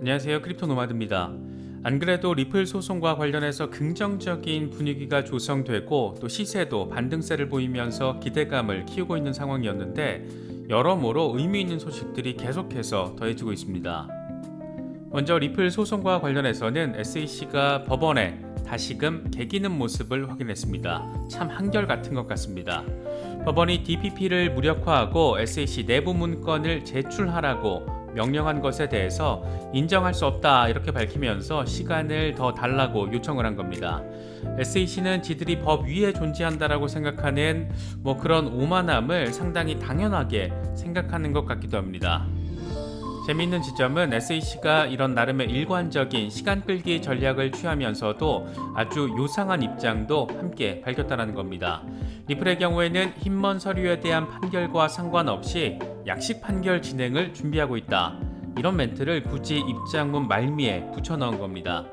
안녕하세요. 크립토 노마드입니다. 안 그래도 리플 소송과 관련해서 긍정적인 분위기가 조성되고 또 시세도 반등세를 보이면서 기대감을 키우고 있는 상황이었는데 여러모로 의미 있는 소식들이 계속해서 더해지고 있습니다. 먼저 리플 소송과 관련해서는 SEC가 법원에 다시금 개기는 모습을 확인했습니다. 참 한결같은 것 같습니다. 법원이 DPP를 무력화하고 SEC 내부 문건을 제출하라고 명령한 것에 대해서 인정할 수 없다 이렇게 밝히면서 시간을 더 달라고 요청을 한 겁니다. SEC는 지들이 법 위에 존재한다라고 생각하는 뭐 그런 오만함을 상당히 당연하게 생각하는 것 같기도 합니다. 재미있는 지점은 SEC가 이런 나름의 일관적인 시간 끌기 전략을 취하면서도 아주 요상한 입장도 함께 밝혔다는 겁니다. 리플의 경우에는 힘먼 서류에 대한 판결과 상관없이 약식 판결 진행을 준비하고 있다. 이런 멘트를 굳이 입장문 말미에 붙여 넣은 겁니다.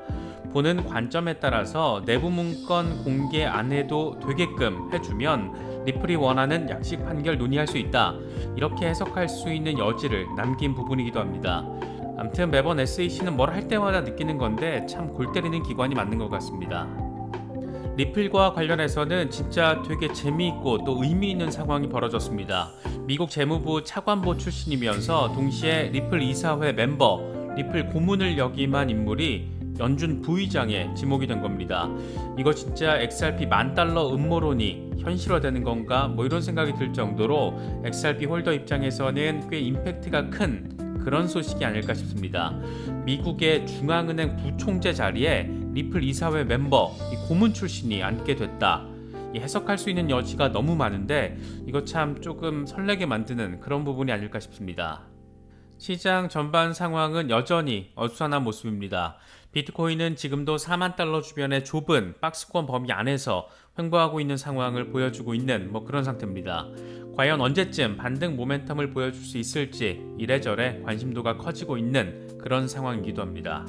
보는 관점에 따라서 내부 문건 공개 안 해도 되게끔 해주면 리플이 원하는 약식 판결 논의할 수 있다. 이렇게 해석할 수 있는 여지를 남긴 부분이기도 합니다. 암튼 매번 SEC는 뭘 할 때마다 느끼는 건데 참 골 때리는 기관이 맞는 것 같습니다. 리플과 관련해서는 진짜 되게 재미있고 또 의미 있는 상황이 벌어졌습니다. 미국 재무부 차관보 출신이면서 동시에 리플 이사회 멤버, 리플 고문을 역임한 인물이 연준 부의장에 지목이 된 겁니다. 이거 진짜 XRP 만 달러 음모론이 현실화되는 건가? 뭐 이런 생각이 들 정도로 XRP 홀더 입장에서는 꽤 임팩트가 큰 그런 소식이 아닐까 싶습니다. 미국의 중앙은행 부총재 자리에 리플 이사회 멤버 고문 출신이 앉게 됐다. 해석할 수 있는 여지가 너무 많은데 이거 참 조금 설레게 만드는 그런 부분이 아닐까 싶습니다. 시장 전반 상황은 여전히 어수선한 모습입니다. 비트코인은 지금도 4만 달러 주변의 좁은 박스권 범위 안에서 횡보하고 있는 상황을 보여주고 있는 뭐 그런 상태입니다. 과연 언제쯤 반등 모멘텀을 보여줄 수 있을지 이래저래 관심도가 커지고 있는 그런 상황이기도 합니다.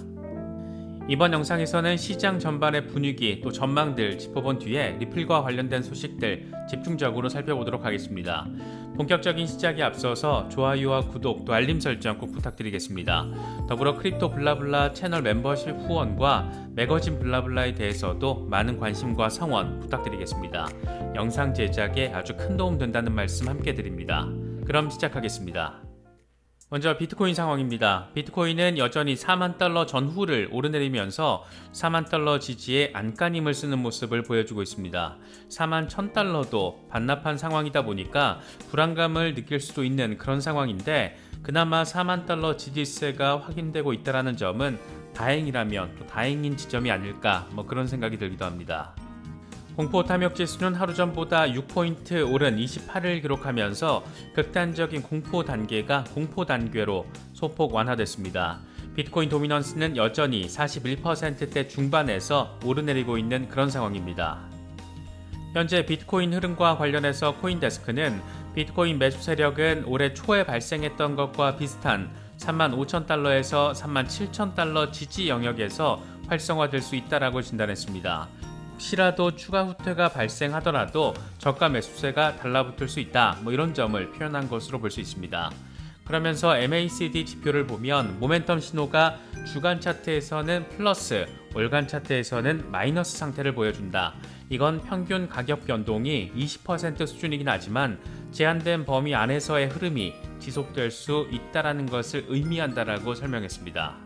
이번 영상에서는 시장 전반의 분위기 또 전망들 짚어본 뒤에 리플과 관련된 소식들 집중적으로 살펴보도록 하겠습니다. 본격적인 시작에 앞서서 좋아요와 구독 또 알림 설정 꼭 부탁드리겠습니다. 더불어 크립토 블라블라 채널 멤버십 후원과 매거진 블라블라에 대해서도 많은 관심과 성원 부탁드리겠습니다. 영상 제작에 아주 큰 도움 된다는 말씀 함께 드립니다. 그럼 시작하겠습니다. 먼저 비트코인 상황입니다. 비트코인은 여전히 4만 달러 전후를 오르내리면서 4만 달러 지지에 안간힘을 쓰는 모습을 보여주고 있습니다. 4만 1000달러도 반납한 상황이다 보니까 불안감을 느낄 수도 있는 그런 상황인데 그나마 4만 달러 지지세가 확인되고 있다는 점은 다행이라면 또 다행인 지점이 아닐까 뭐 그런 생각이 들기도 합니다. 공포 탐욕 지수는 하루 전보다 6포인트 오른 28을 기록하면서 극단적인 공포 단계가 공포 단계로 소폭 완화됐습니다. 비트코인 도미넌스는 여전히 41%대 중반에서 오르내리고 있는 그런 상황입니다. 현재 비트코인 흐름과 관련해서 코인데스크는 비트코인 매수 세력은 올해 초에 발생했던 것과 비슷한 3만 5천 달러에서 3만 7천 달러 지지 영역에서 활성화될 수 있다라고 진단했습니다. 혹시라도 추가 후퇴가 발생하더라도 저가 매수세가 달라붙을 수 있다. 뭐 이런 점을 표현한 것으로 볼 수 있습니다. 그러면서 MACD 지표를 보면 모멘텀 신호가 주간 차트에서는 플러스, 월간 차트에서는 마이너스 상태를 보여준다. 이건 평균 가격 변동이 20% 수준이긴 하지만 제한된 범위 안에서의 흐름이 지속될 수 있다라는 것을 의미한다라고 설명했습니다.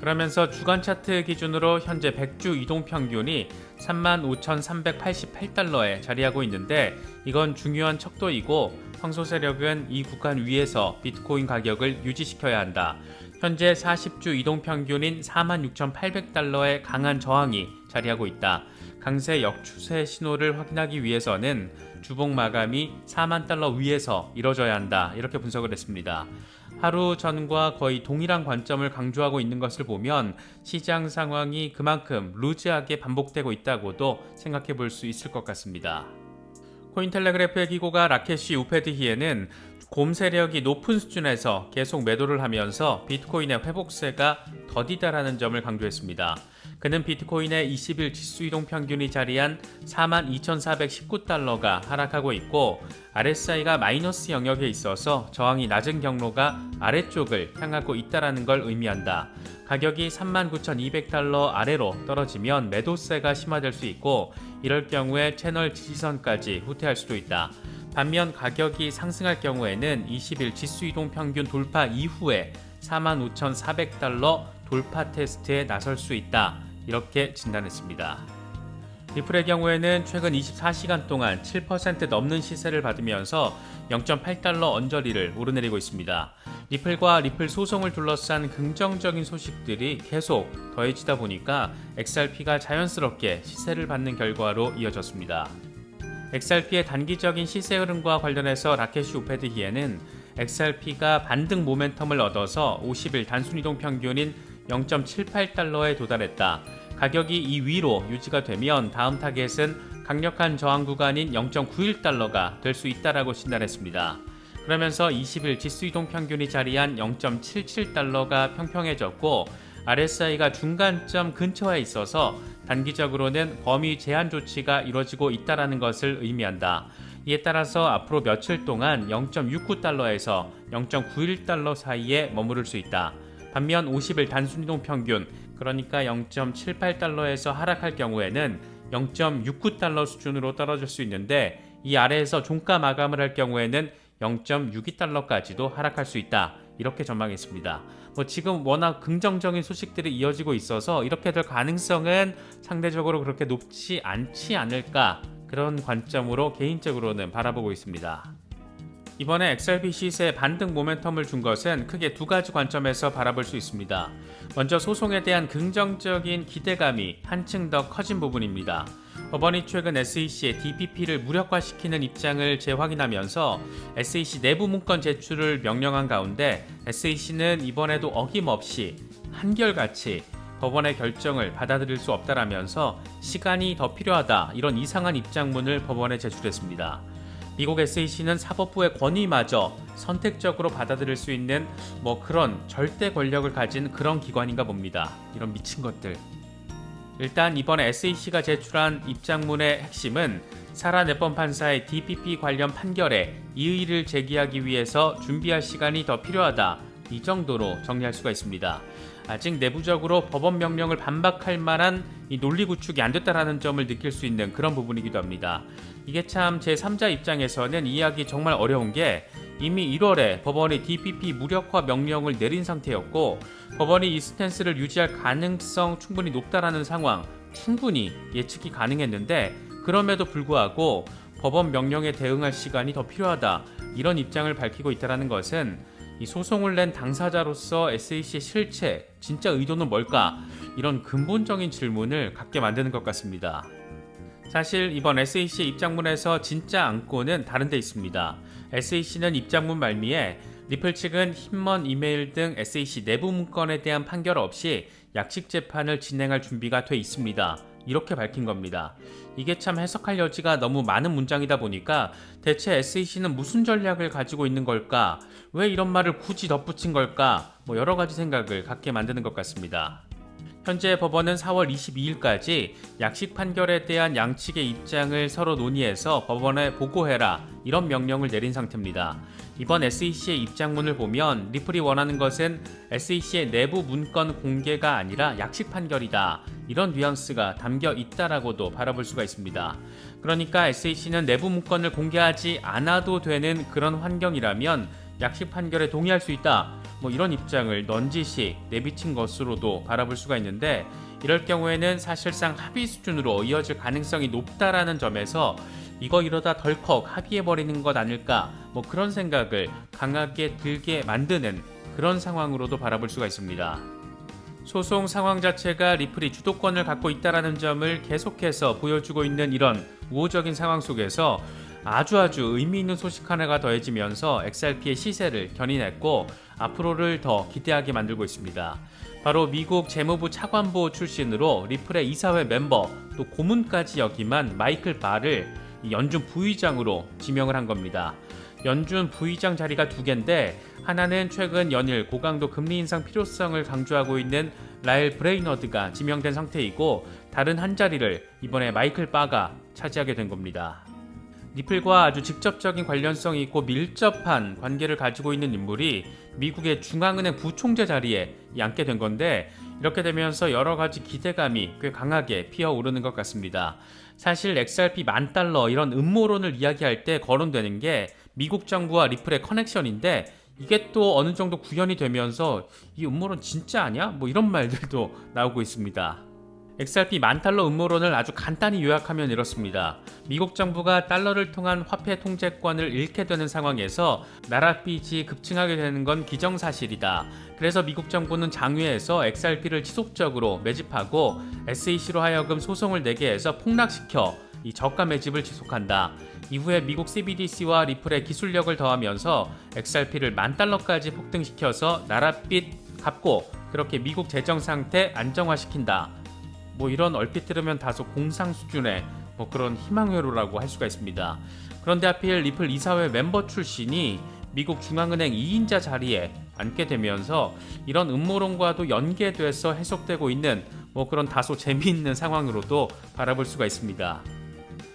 그러면서 주간 차트 기준으로 현재 100주 이동 평균이 35,388달러에 자리하고 있는데 이건 중요한 척도이고 황소 세력은 이 구간 위에서 비트코인 가격을 유지시켜야 한다. 현재 40주 이동 평균인 46,800달러의 강한 저항이 자리하고 있다. 강세 역추세 신호를 확인하기 위해서는 주봉 마감이 4만 달러 위에서 이뤄져야 한다. 이렇게 분석을 했습니다. 하루 전과 거의 동일한 관점을 강조하고 있는 것을 보면 시장 상황이 그만큼 루즈하게 반복되고 있다고도 생각해 볼 수 있을 것 같습니다. 코인텔레그래프의 기고가 라켓시 우페드히에는 곰 세력이 높은 수준에서 계속 매도를 하면서 비트코인의 회복세가 더디다라는 점을 강조했습니다. 그는 비트코인의 20일 지수 이동 평균이 자리한 42,419달러가 하락하고 있고 RSI가 마이너스 영역에 있어서 저항이 낮은 경로가 아래쪽을 향하고 있다라는 걸 의미한다. 가격이 39,200달러 아래로 떨어지면 매도세가 심화될 수 있고 이럴 경우에 채널 지지선까지 후퇴할 수도 있다. 반면 가격이 상승할 경우에는 20일 지수 이동 평균 돌파 이후에 45,400달러 돌파 테스트에 나설 수 있다. 이렇게 진단했습니다. 리플의 경우에는 최근 24시간 동안 7% 넘는 시세를 받으면서 0.8달러 언저리를 오르내리고 있습니다. 리플과 리플 소송을 둘러싼 긍정적인 소식들이 계속 더해지다 보니까 XRP가 자연스럽게 시세를 받는 결과로 이어졌습니다. XRP의 단기적인 시세 흐름과 관련해서 라켓이 우패드기에는 XRP가 반등 모멘텀을 얻어서 50일 단순 이동 평균인 0.78달러에 도달했다. 가격이 이 위로 유지가 되면 다음 타겟은 강력한 저항 구간인 0.91달러가 될 수 있다라고 진단했습니다. 그러면서 20일 지수 이동 평균이 자리한 0.77달러가 평평해졌고 RSI가 중간점 근처에 있어서 단기적으로는 범위 제한 조치가 이루어지고 있다라는 것을 의미한다. 이에 따라서 앞으로 며칠 동안 0.69달러에서 0.91달러 사이에 머무를 수 있다. 반면 50일 단순 이동 평균 그러니까 0.78달러에서 하락할 경우에는 0.69달러 수준으로 떨어질 수 있는데 이 아래에서 종가 마감을 할 경우에는 0.62달러까지도 하락할 수 있다. 이렇게 전망했습니다. 뭐 지금 워낙 긍정적인 소식들이 이어지고 있어서 이렇게 될 가능성은 상대적으로 그렇게 높지 않지 않을까 그런 관점으로 개인적으로는 바라보고 있습니다. 이번에 XRP 시세 반등 모멘텀을 준 것은 크게 두 가지 관점에서 바라볼 수 있습니다. 먼저 소송에 대한 긍정적인 기대감이 한층 더 커진 부분입니다. 법원이 최근 SEC의 DPP를 무력화시키는 입장을 재확인하면서 SEC 내부 문건 제출을 명령한 가운데 SEC는 이번에도 어김없이 한결같이 법원의 결정을 받아들일 수 없다라면서 시간이 더 필요하다 이런 이상한 입장문을 법원에 제출했습니다. 미국 SEC는 사법부의 권위마저 선택적으로 받아들일 수 있는 뭐 그런 절대 권력을 가진 그런 기관인가 봅니다. 이런 미친 것들. 일단 이번에 SEC가 제출한 입장문의 핵심은 사라 내번 판사의 DPP 관련 판결에 이의를 제기하기 위해서 준비할 시간이 더 필요하다. 이 정도로 정리할 수가 있습니다. 아직 내부적으로 법원 명령을 반박할 만한 이 논리 구축이 안 됐다라는 점을 느낄 수 있는 그런 부분이기도 합니다. 이게 참 제3자 입장에서는 이해하기 정말 어려운 게 이미 1월에 법원이 DPP 무력화 명령을 내린 상태였고 법원이 이 스탠스를 유지할 가능성 충분히 높다라는 상황 충분히 예측이 가능했는데 그럼에도 불구하고 법원 명령에 대응할 시간이 더 필요하다 이런 입장을 밝히고 있다는 것은 이 소송을 낸 당사자로서 SAC의 실체, 진짜 의도는 뭘까? 이런 근본적인 질문을 갖게 만드는 것 같습니다. 사실 이번 SAC의 입장문에서 진짜 안고는 다른 데 있습니다. SAC는 입장문 말미에 리플 측은 힘먼 이메일 등 SAC 내부 문건에 대한 판결 없이 약식 재판을 진행할 준비가 돼 있습니다. 이렇게 밝힌 겁니다. 이게 참 해석할 여지가 너무 많은 문장이다 보니까 대체 SEC는 무슨 전략을 가지고 있는 걸까? 왜 이런 말을 굳이 덧붙인 걸까? 뭐 여러 가지 생각을 갖게 만드는 것 같습니다. 현재 법원은 4월 22일까지 약식 판결에 대한 양측의 입장을 서로 논의해서 법원에 보고해라 이런 명령을 내린 상태입니다. 이번 SEC의 입장문을 보면 리플이 원하는 것은 SEC의 내부 문건 공개가 아니라 약식 판결이다. 이런 뉘앙스가 담겨 있다라고도 바라볼 수가 있습니다. 그러니까 SEC는 내부 문건을 공개하지 않아도 되는 그런 환경이라면 약식 판결에 동의할 수 있다. 뭐 이런 입장을 넌지시 내비친 것으로도 바라볼 수가 있는데 이럴 경우에는 사실상 합의 수준으로 이어질 가능성이 높다라는 점에서 이거 이러다 덜컥 합의해버리는 것 아닐까 뭐 그런 생각을 강하게 들게 만드는 그런 상황으로도 바라볼 수가 있습니다. 소송 상황 자체가 리플이 주도권을 갖고 있다라는 점을 계속해서 보여주고 있는 이런 우호적인 상황 속에서 아주 아주 의미 있는 소식 하나가 더해지면서 XRP의 시세를 견인했고 앞으로를 더 기대하게 만들고 있습니다. 바로 미국 재무부 차관보 출신으로 리플의 이사회 멤버 또 고문까지 역임한 마이클 바를 연준 부의장으로 지명을 한 겁니다. 연준 부의장 자리가 두 개인데 하나는 최근 연일 고강도 금리 인상 필요성을 강조하고 있는 라일 브레이너드가 지명된 상태이고 다른 한 자리를 이번에 마이클 바가 차지하게 된 겁니다. 리플과 아주 직접적인 관련성이 있고 밀접한 관계를 가지고 있는 인물이 미국의 중앙은행 부총재 자리에 앉게 된 건데 이렇게 되면서 여러 가지 기대감이 꽤 강하게 피어오르는 것 같습니다. 사실 XRP 만 달러 이런 음모론을 이야기할 때 거론되는 게 미국 정부와 리플의 커넥션인데 이게 또 어느 정도 구현이 되면서 이 음모론 진짜 아니야? 뭐 이런 말들도 나오고 있습니다. XRP 만 달러 음모론을 아주 간단히 요약하면 이렇습니다. 미국 정부가 달러를 통한 화폐 통제권을 잃게 되는 상황에서 나라 빚이 급증하게 되는 건 기정사실이다. 그래서 미국 정부는 장외에서 XRP를 지속적으로 매집하고 SEC로 하여금 소송을 내게 해서 폭락시켜 이 저가 매집을 지속한다. 이후에 미국 CBDC와 리플의 기술력을 더하면서 XRP를 만 달러까지 폭등시켜서 나라 빚 갚고 그렇게 미국 재정 상태 안정화시킨다. 뭐 이런 얼핏 들으면 다소 공상 수준의 뭐 그런 희망회로라고 할 수가 있습니다. 그런데 하필 리플 이사회 멤버 출신이 미국 중앙은행 2인자 자리에 앉게 되면서 이런 음모론과도 연계돼서 해석되고 있는 뭐 그런 다소 재미있는 상황으로도 바라볼 수가 있습니다.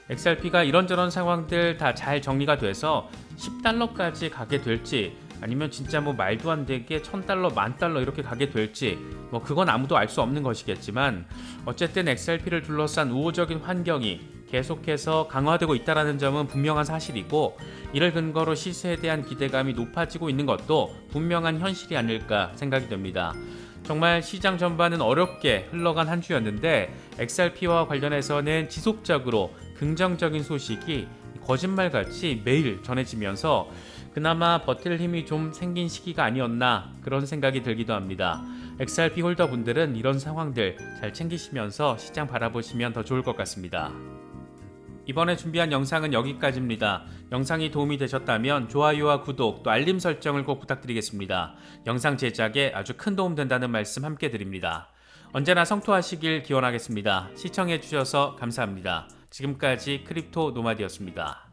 XRP가 이런저런 상황들 다 잘 정리가 돼서 10달러까지 가게 될지 아니면 진짜 뭐 말도 안 되게 1000달러, 만 달러 이렇게 가게 될지 뭐 그건 아무도 알 수 없는 것이겠지만 어쨌든 XRP를 둘러싼 우호적인 환경이 계속해서 강화되고 있다는 점은 분명한 사실이고 이를 근거로 시세에 대한 기대감이 높아지고 있는 것도 분명한 현실이 아닐까 생각이 됩니다. 정말 시장 전반은 어렵게 흘러간 한 주였는데 XRP와 관련해서는 지속적으로 긍정적인 소식이 거짓말같이 매일 전해지면서 그나마 버틸 힘이 좀 생긴 시기가 아니었나 그런 생각이 들기도 합니다. XRP 홀더 분들은 이런 상황들 잘 챙기시면서 시장 바라보시면 더 좋을 것 같습니다. 이번에 준비한 영상은 여기까지입니다. 영상이 도움이 되셨다면 좋아요와 구독 또 알림 설정을 꼭 부탁드리겠습니다. 영상 제작에 아주 큰 도움 된다는 말씀 함께 드립니다. 언제나 성토하시길 기원하겠습니다. 시청해주셔서 감사합니다. 지금까지 크립토 노마디였습니다.